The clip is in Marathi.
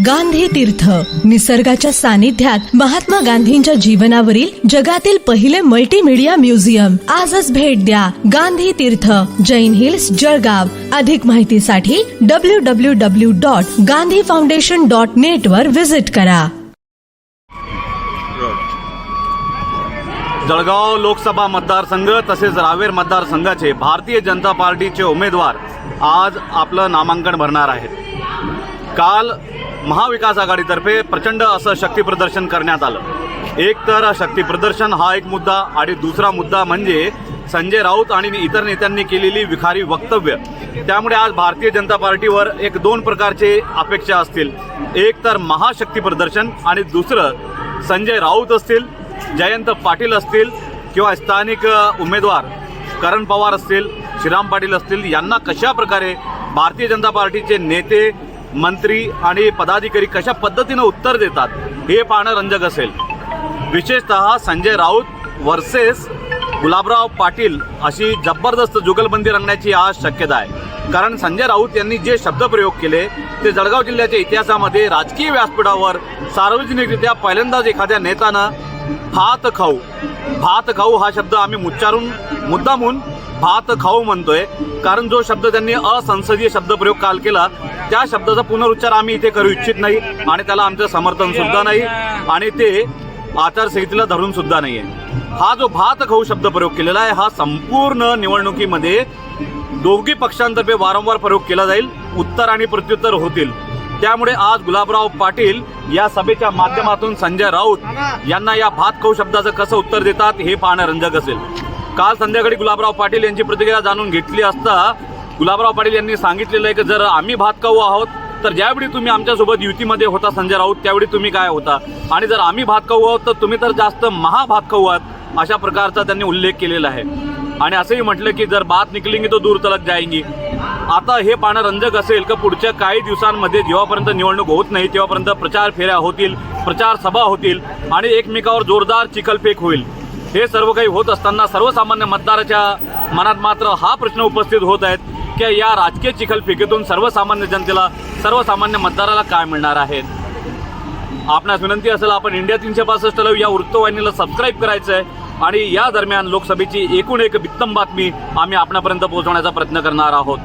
गांधी तीर्थ. निसर्गाच्या सानिध्यात महात्मा गांधींच्या जीवनावरील जगातील पहिले मल्टीमीडिया म्युझियम आजच भेट द्या गांधी तीर्थ. जैन हिल्स जळगाव. अधिक माहितीसाठी W W W dot Gandhi foundation dot net वर व्हिजिट करा. जळगाव लोकसभा मतदारसंघ तसेच रावेर मतदारसंघाचे भारतीय जनता पार्टीचे उमेदवार आज आपलं नामांकन भरणार आहेत. काल महाविकास आघाडीतर्फे प्रचंड असं शक्तीप्रदर्शन करण्यात आलं. एक तर शक्तीप्रदर्शन हा एक मुद्दा आणि दुसरा मुद्दा म्हणजे संजय राऊत आणि इतर नेत्यांनी केलेली विखारी वक्तव्य. त्यामुळे आज भारतीय जनता पार्टीवर एक दोन प्रकारचे अपेक्षा असतील. एक तर महाशक्ती प्रदर्शन आणि दुसरं संजय राऊत असतील जयंत पाटील असतील किंवा स्थानिक उमेदवार करण पवार असतील श्रीराम पाटील असतील यांना कशा प्रकारे भारतीय जनता पार्टीचे नेते मंत्री आणि पदाधिकारी कशा पद्धतीनं उत्तर देतात हे पाहणं रंजक असेल. विशेषतः संजय राऊत वर्सेस गुलाबराव पाटील अशी जबरदस्त जुगलबंदी रंगण्याची आज शक्यता आहे. कारण संजय राऊत यांनी जे शब्दप्रयोग केले ते जळगाव जिल्ह्याच्या इतिहासामध्ये राजकीय व्यासपीठावर सार्वजनिकरित्या पहिल्यांदाच एखाद्या नेत्यानं भात खाऊ. भात खाऊ हा शब्द आम्ही उच्चारून मुद्दामून भात खाऊ म्हणतोय. कारण जो शब्द त्यांनी असंसदीय शब्दप्रयोग काल केला त्या शब्दाचा पुनरुच्चार आम्ही इथे करू इच्छित नाही आणि त्याला आमचं समर्थन सुद्धा नाही आणि ते आचारसंहितेला धरून सुद्धा नाहीये. हा जो भात खाऊ शब्द प्रयोग केलेला आहे हा संपूर्ण निवडणुकीमध्ये दोघी पक्षांतर्फे वारंवार प्रयोग केला जाईल उत्तर आणि प्रत्युत्तर होतील. त्यामुळे आज गुलाबराव पाटील या सभेच्या माध्यमातून संजय राऊत यांना या भात खाऊ शब्दाचं कसं उत्तर देतात हे पाहणं रंजक असेल. काल संध्याकाळी गुलाबराव पाटील यांची प्रतिक्रिया जाणून घेतली असता गुलाबराव पाटील यांनी सांगितलेलं आहे की जर आम्ही भात खाऊ आहोत तर ज्यावेळी तुम्ही आमच्यासोबत युतीमध्ये होता संजय राऊत त्यावेळी तुम्ही काय होता? आणि जर आम्ही भात खाऊ आहोत तर तुम्ही तर जास्त महाभात खाऊ आहात अशा प्रकारचा त्यांनी उल्लेख केलेला आहे. आणि असंही म्हटलं की जर बात निकलेंगी तो दूर तलक जाएंगी आता हे पाहणं रंजक असेल का पुढच्या काही दिवसांमध्ये जेव्हापर्यंत निवडणूक होत नाही तेव्हापर्यंत प्रचार फेऱ्या होतील प्रचार सभा होतील आणि एकमेकावर जोरदार चिखलफेक होईल. हे सर्व काही होत असताना सर्वसामान्य मतदाराच्या मनात मात्र हा प्रश्न उपस्थित होत आहेत. की या राजकीय चिखलफिकेतून सर्वसामान्य जनतेला सर्वसामान्य मतदाराला काय मिळणार आहे? आपणास विनंती असेल आपण इंडिया तीनशे पासष्ट लव. या वृत्तवाहिनीला सबस्क्राईब करायचं आहे आणि या दरम्यान लोकसभेची एकूण एक उत्तम बातमी आम्ही आपणापर्यंत पोहोचवण्याचा प्रयत्न करणार आहोत.